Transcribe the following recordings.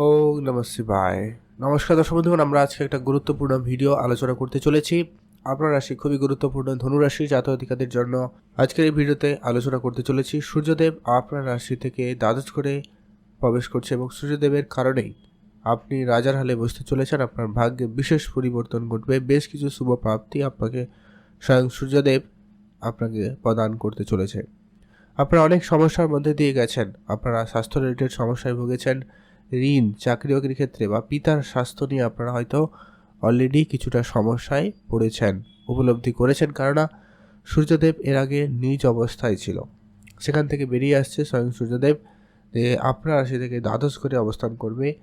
ও নমস্তে ভাই নমস্কার দর্শক বন্ধুগণ, আমরা আজকে একটা গুরুত্বপূর্ণ ভিডিও আলোচনা করতে চলেছি। আপনার রাশি খুবই গুরুত্বপূর্ণ ধনুরাশি জাতকাদের জন্য। আজকের এই ভিডিওতে আলোচনা করতে চলেছি সূর্যদেব আপনার রাশি থেকে দ্বাদশ করে প্রবেশ করছে এবং সূর্যদেবের কারণেই আপনি রাজার হালে বসতে চলেছেন। আপনার ভাগ্যে বিশেষ পরিবর্তন ঘটবে, বেশ কিছু শুভ প্রাপ্তি আপনাকে স্বয়ং সূর্যদেব আপনাকে প্রদান করতে চলেছে। আপনারা অনেক সমস্যার মধ্যে দিয়ে গেছেন, আপনারা স্বাস্থ্য রিলেটেড সমস্যায় ভুগেছেন ঋণ চাকরি বাকরির ক্ষেত্রে বা পিতার স্বাস্থ্য নিয়ে আপনারা হয়তো অলরেডি কিছুটা সমস্যায় পড়েছেন, উপলব্ধি করেছেন কেননা সূর্যদেব এর আগে নিজ অবস্থায় ছিল। সেখান থেকে বেরিয়ে আসছে স্বয়ং সূর্যদেব, যে আপনার রাশি থেকে দ্বাদশ করে অবস্থান করবে।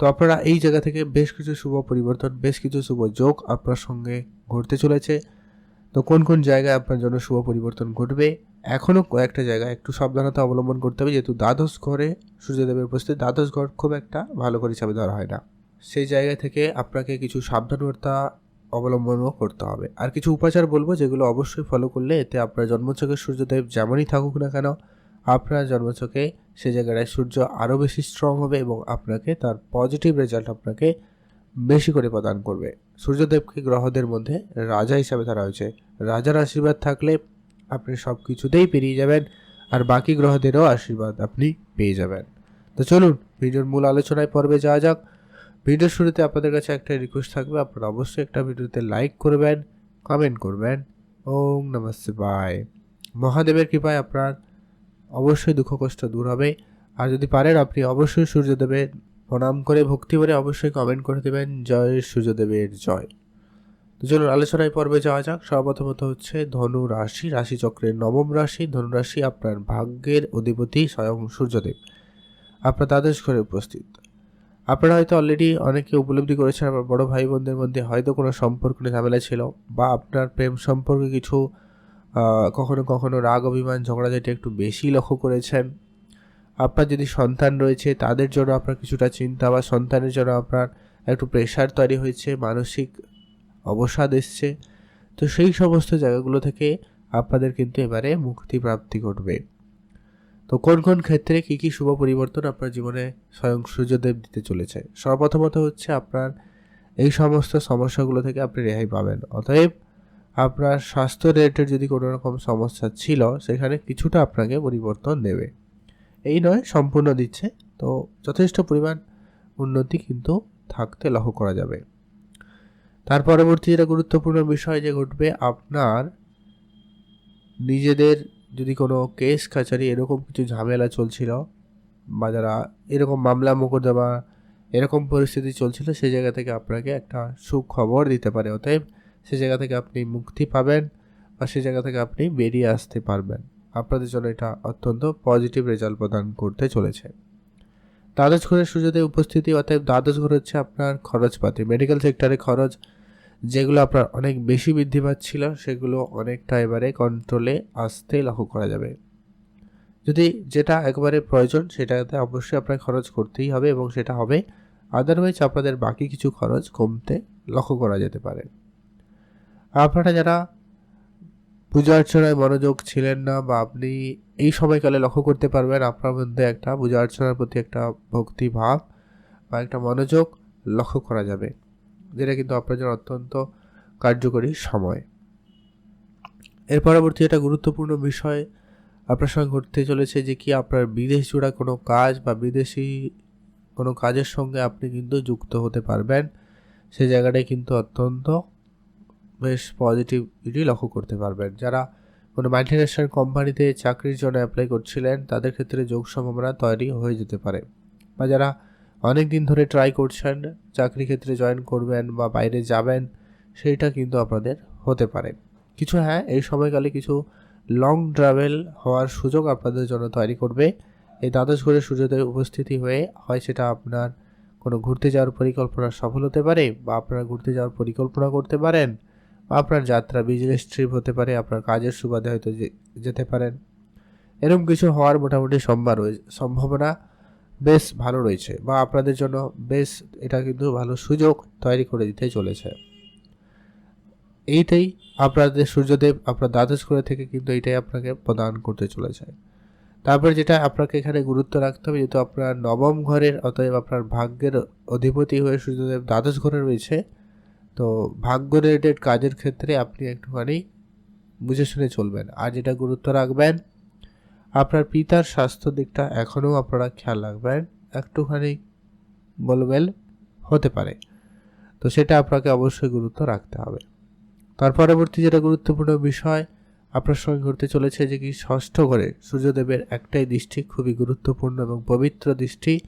তো আপনারা এই জায়গা থেকে বেশ কিছু শুভ পরিবর্তন, বেশ কিছু শুভ যোগ আপনার সঙ্গে ঘটতে চলেছে। তো কোন কোন জায়গায় আপনার জন্য শুভ পরিবর্তন ঘটবে? এখনও কয়েকটা জায়গায় একটু সাবধানতা অবলম্বন করতে হবে। যেহেতু দ্বাদশ ঘরে সূর্যদেবের উপস্থিতি, দ্বাদশ ঘর খুব একটা ভালো করে হিসাবে ধরা হয় না। সেই জায়গা থেকে আপনাকে কিছু সাবধানতা অবলম্বনও করতে হবে। আর কিছু উপাচার বলব যেগুলো অবশ্যই ফলো করলে এতে আপনার জন্মছকে সূর্যদেব যেমনই থাকুক না কেন, আপনার জন্মছকে সে জায়গায় সূর্য আরও বেশি স্ট্রং হবে এবং আপনাকে তার পজিটিভ রেজাল্ট আপনাকে বেশি করে প্রদান করবে। সূর্যদেবকে গ্রহদের মধ্যে রাজা হিসাবে ধরা হয়েছে। রাজার আশীর্বাদ থাকলে আপনি সব কিছুতেই পেরিয়ে যাবেন আর বাকি গ্রহদেরও আশীর্বাদ আপনি পেয়ে যাবেন। তো চলুন, ভিডিওর মূল আলোচনায় পর্বে যাওয়া যাক। ভিডিওর শুরুতে আপনাদের কাছে একটা রিকোয়েস্ট থাকবে, আপনারা অবশ্যই একটা ভিডিওতে লাইক করবেন কমেন্ট করবেন। ওম নমস্তে বাই মহাদেবের কৃপায় আপনার অবশ্যই দুঃখ কষ্ট দূর হবে। আর যদি পারেন, আপনি অবশ্যই সূর্যদেবের প্রণাম করে, ভক্তি করে অবশ্যই কমেন্ট করে দেবেন। জয় সূর্যদেবের জয়। চলুন আলোচনায় পর্বে যাওয়া যাক। সর্বপ্রথমত হচ্ছে ধনু রাশি, রাশিচক্রের নবম রাশি। ধনু রাশি আপনার ভাগ্যের অধিপতি স্বয়ং সূর্যদেব। আপনার দ্বাদশ ঘরে উপস্থিত। আপনারা হয়তো অলরেডি অনেকে উপলব্ধি করেছেন আমার বড় ভাই বোনদের মধ্যে হয়তো কোনো সম্পর্ক নিয়ে ঝামেলা ছিল বা আপনার প্রেম সম্পর্কে কিছু কখনো কখনো রাগ, অভিমান ঝগড়াঝাটি একটু বেশি লক্ষ্য করেছেন। আপনার যদি সন্তান রয়েছে, তাদের জন্য আপনার কিছুটা চিন্তা বা সন্তানের জন্য আপনার একটু প্রেশার তৈরি হয়েছে, মানসিক অবসাদ এসছে। তো সেই সমস্ত জায়গাগুলো থেকে আপনাদের কিন্তু এবারে মুক্তি প্রাপ্তি ঘটবে। তো কোন কোন ক্ষেত্রে কী কী শুভ পরিবর্তন আপনার জীবনে স্বয়ং সূর্যদেব দিতে চলেছে? সর্বপ্রথমত হচ্ছে আপনার এই সমস্ত সমস্যাগুলো থেকে আপনি রেহাই পাবেন। অতএব আপনার স্বাস্থ্য রিলেটেড যদি কোনো রকম সমস্যা ছিল, সেখানে কিছুটা আপনাকে পরিবর্তন দেবে। এই নয়, সম্পূর্ণ দিচ্ছে। তো যথেষ্ট পরিমাণ উন্নতি কিন্তু থাকতে লক্ষ্য করা যাবে। তার পরবর্তী যেটা গুরুত্বপূর্ণ বিষয় যে ঘটবে, আপনার নিজেদের যদি কোনো কেস কাছারি এরকম কিছু ঝামেলা চলছিল বা যারা এরকম মামলা মোকদ্দমা, এরকম পরিস্থিতি চলছিল, সে জায়গা থেকে আপনাকে একটা সুখবর দিতে পারে। অতএব সে জায়গা থেকে আপনি মুক্তি পাবেন বা সে জায়গা থেকে আপনি বেরিয়ে আসতে পারবেন। আপনাদের জন্য এটা অত্যন্ত পজিটিভ রেজাল্ট প্রদান করতে চলেছে। দ্বাদশ ঘরের সুযোগে উপস্থিতি অর্থাৎ দ্বাদশ ঘর হচ্ছে আপনার খরচপাতি। মেডিকেল সেক্টরে খরচ যেগুলো আপনার অনেক বেশি বৃদ্ধি পাচ্ছিল, সেগুলো অনেকটা এবারে কন্ট্রোলে আসতে লক্ষ্য করা যাবে। যদি যেটা একবারে প্রয়োজন, সেটাতে অবশ্যই আপনার খরচ করতেই হবে এবং সেটা হবে আদারওয়াইজ আপনাদের বাকি কিছু খরচ কমতে লক্ষ্য করা যেতে পারে। আপনারা যারা পূজা অর্চনায় মনোযোগ ছিলেন না বা আপনি এই সময়কালে লক্ষ্য করতে পারবেন আপনার মধ্যে একটা পূজা অর্চনার প্রতি একটা ভক্তিভাব বা একটা মনোযোগ লক্ষ্য করা যাবে। যেটা কিন্তু আপনার জন্য অত্যন্ত কার্যকরী সময়। এর পরবর্তী একটা গুরুত্বপূর্ণ বিষয় আপনার সঙ্গে ঘটতে চলেছে যে কি আপনার বিদেশ জোড়া কোনো কাজ বা বিদেশি কোনো কাজের সঙ্গে আপনি কিন্তু যুক্ত হতে পারবেন। সেই জায়গাটায় কিন্তু অত্যন্ত বেশ পজিটিভিটি লক্ষ্য করতে পারবেন। যারা কোনো মাল্টিনেশনাল কোম্পানিতে চাকরির জন্য অ্যাপ্লাই করছিলেন, তাদের ক্ষেত্রে যোগ সম্ভাবনা তৈরি হয়ে যেতে পারে। বা যারা অনেক দিন ধরে ট্রাই করছেন, চাকরি ক্ষেত্রে জয়েন করবেন বা বাইরে যাবেন, সেইটা কিন্তু আপনাদের হতে পারে। কিছু হ্যাঁ এই সময়কালে কিছু লং ট্রাভেল হওয়ার সুযোগ আপনাদের জন্য তৈরি করবে। এই দ্বাদশ ঘরে সূর্যোদয় উপস্থিতি হয়ে হয় সেটা আপনার কোনো ঘুরতে যাওয়ার পরিকল্পনা সফল হতে পারে বা আপনারা ঘুরতে যাওয়ার পরিকল্পনা করতে পারেন বা আপনার যাত্রা বিজনেস ট্রিপ হতে পারে, আপনার কাজের সুবাদে হয়তো যেতে পারেন। এরকম কিছু হওয়ার মোটামুটি সম্ভব সম্ভাবনা বেশ ভালো রয়েছে বা আপনাদের জন্য বেশ এটা কিন্তু ভালো সুযোগ তৈরি করে দিতে চলেছে। এইটাই আপনাদের সূর্যদেব, আপনার দ্বাদশ করে থেকে কিন্তু এইটাই আপনাকে প্রদান করতে চলেছে। তারপর যেটা আপনাকে এখানে গুরুত্ব রাখতে হবে, যেহেতু আপনার নবম ঘরের অতএব আপনার ভাগ্যের অধিপতি হয়ে সূর্যদেব দ্বাদশ ঘরে রয়েছে, তো ভাগ্য রিলেটেড কাজের ক্ষেত্রে আপনি একটুখানি বুঝে শুনে চলবেন। আর যেটা গুরুত্ব রাখবেন আপনার পিতার স্বাস্থ্য দিকটা এখনও আপনারা খেয়াল রাখবেন, একটুখানি বলবেন, হতে পারে। তো সেটা আপনাকে অবশ্যই গুরুত্ব রাখতে হবে। তার পরবর্তী যেটা গুরুত্বপূর্ণ বিষয় আপনার সঙ্গে ঘটতে চলেছে যে কি ষষ্ঠ ঘরে সূর্যদেবের একটাই দৃষ্টি খুবই গুরুত্বপূর্ণ এবং পবিত্র দৃষ্টি,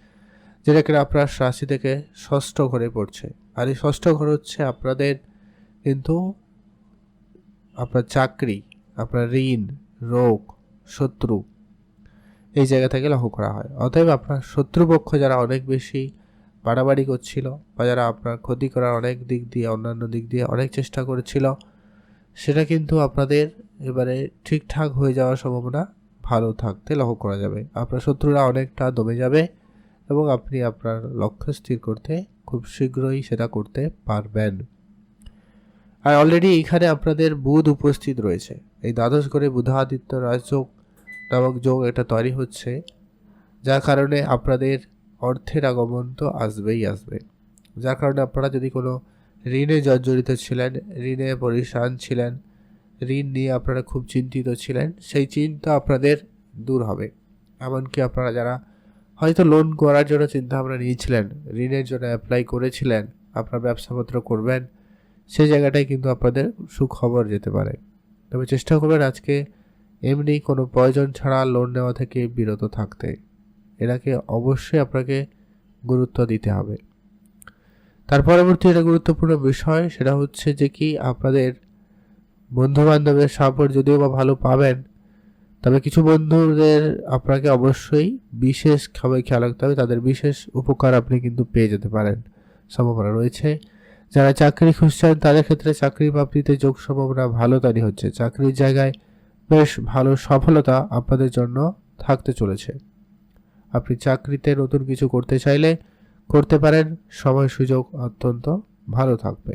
যেটা কিনা আপনার রাশি থেকে ষষ্ঠ ঘরে পড়ছে। আর এই ষষ্ঠ ঘর হচ্ছে আপনাদের কিন্তু আপনার চাকরি, আপনার ঋণ, রোগ শত্রু। এই জায়গা থেকে লক্ষ্য করা হয়। অতএব আপনার শত্রুপক্ষ যারা অনেক বেশি বাড়াবাড়ি করছিল বা যারা আপনার ক্ষতি করার অনেক দিক দিয়ে, অন্যান্য দিক দিয়ে অনেক চেষ্টা করেছিল, সেটা কিন্তু আপনাদের এবারে ঠিকঠাক হয়ে যাওয়ার সম্ভাবনা ভালো থাকতে লক্ষ্য করা যাবে। আপনার শত্রুরা অনেকটা দমে যাবে এবং আপনি আপনার লক্ষ্য স্থির করতে খুব শীঘ্রই সেটা করতে পারবেন। আর অলরেডি এখানে আপনাদের বুধ উপস্থিত রয়েছে। এই দ্বাদশ ঘরে বুধাদিত্য রাজযোগ নামক যোগ এটা তৈরি হচ্ছে, যার কারণে আপনাদের অর্থের আগমন তো আসবেই আসবে। যার কারণে আপনারা যদি কোনো ঋণে জর্জরিত ছিলেন, ঋণে পরিশান ছিলেন, ঋণ নিয়ে আপনারা খুব চিন্তিত ছিলেন, সেই চিন্তা আপনাদের দূর হবে। এমনকি আপনারা যারা হয়তো লোন করার জন্য চিন্তা ভাবনা নিয়েছিলেন, ঋণের জন্য অ্যাপ্লাই করেছিলেন, আপনার ব্যবসাপত্র করবেন সেই জায়গাটায় কিন্তু আপনাদের সুখবর যেতে পারে। তবে চেষ্টা করবেন আজকে এমনি কোনো প্রয়োজন ছাড়া লোন নেওয়া থেকে বিরত থাকতে। এটাকে অবশ্যই আপনাকে গুরুত্ব দিতে হবে। তার পরবর্তী একটা গুরুত্বপূর্ণ বিষয়, সেটা হচ্ছে যে কি আপনাদের বন্ধু বান্ধবের সাপোর্ট যদিও বা ভালো পাবেন, তবে কিছু বন্ধুদের আপনাকে অবশ্যই বিশেষভাবে খেয়াল রাখতে হবে। তাদের বিশেষ উপকার আপনি কিন্তু পেয়ে যেতে পারেন। সম্ভাবনা রয়েছে। যারা চাকরি খুঁজছেন, তাদের ক্ষেত্রে চাকরি প্রাপ্তিতে যোগ সম্ভাবনা ভালো তৈরি হচ্ছে। চাকরির জায়গায় বেশ ভালো সফলতা আপনাদের জন্য থাকতে চলেছে। আপনি চাকরিতে নতুন কিছু করতে চাইলে করতে পারেন, সময় সুযোগ অত্যন্ত ভালো থাকবে।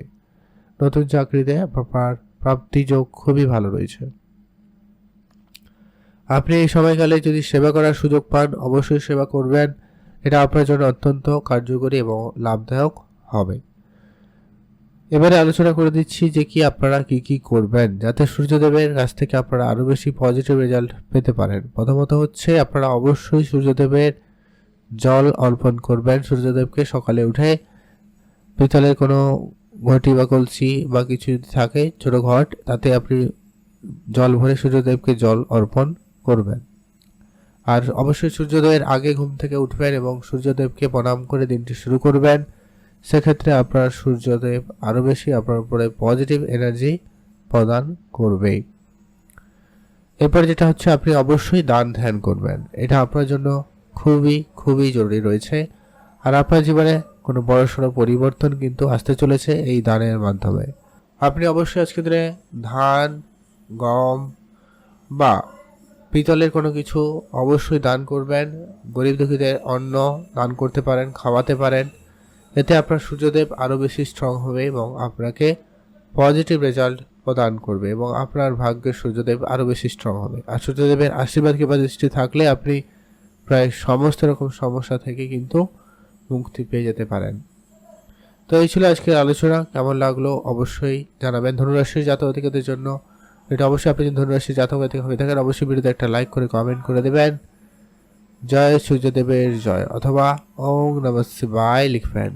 নতুন চাকরিতে আপনার প্রাপ্তি যোগ খুবই ভালো রয়েছে। আপনি এই সময়কালে যদি সেবা করার সুযোগ পান, অবশ্যই সেবা করবেন। এটা আপনার জন্য অত্যন্ত কার্যকরী এবং লাভদায়ক হবে। এবারে আলোচনা করে দিচ্ছি যে কি আপনারা কি কি করবেন, যাতে সূর্যদেবের কাছ থেকে আপনারা আরও বেশি পজিটিভ রেজাল্ট পেতে পারেন। প্রথমত হচ্ছে, আপনারা অবশ্যই সূর্যদেবের জল অর্পণ করবেন। সূর্যদেবকে সকালে উঠে পিতলের কোনো ঘটি বা কলসি বা কিছু যদি থাকে, ছোটো ঘট, তাতে আপনি জল ভরে সূর্যদেবকে জল অর্পণ করবেন। আর অবশ্যই সূর্যোদয়ের আগে ঘুম থেকে উঠবেন এবং সূর্যদেবকে প্রণাম করে দিনটি শুরু করবেন। সেক্ষেত্রে আপনার সূর্যদেব আরও বেশি আপনার উপরে পজিটিভ এনার্জি প্রদান করবে। এরপর যেটা হচ্ছে, আপনি অবশ্যই দান ধ্যান করবেন। এটা আপনার জন্য খুবই খুবই জরুরি রয়েছে। আর আপনার জীবনে কোনো বড়সড় পরিবর্তন কিন্তু আসতে চলেছে এই দানের মাধ্যমে। আপনি অবশ্যই আজকে দিনে ধান, গম বা পিতলের কোনো কিছু অবশ্যই দান করবেন। গরিব দুঃখীদের অন্ন দান করতে পারেন, খাওয়াতে পারেন। এতে আপনার সূর্যদেব আরও বেশি স্ট্রং হবে এবং আপনাকে পজিটিভ রেজাল্ট প্রদান করবে এবং আপনার ভাগ্যের সূর্যদেব আরও বেশি স্ট্রং হবে। আর সূর্যদেবের আশীর্বাদ কিংবা দৃষ্টি থাকলে আপনি প্রায় সমস্ত রকম সমস্যা থেকে কিন্তু মুক্তি পেয়ে যেতে পারেন। তো এই ছিল আজকের আলোচনা। কেমন লাগল অবশ্যই জানাবেন। ধনুরাশির জাতক অধিকারদের জন্য এটা অবশ্যই আপনি যদি ধনুরাশির জাতক হয়ে থাকেন, অবশ্যই ভিডিওতে একটা লাইক করে কমেন্ট করে দেবেন। জয় সূর্যদেবের জয় অথবা ওং নমঃ শিবায় লিখবেন।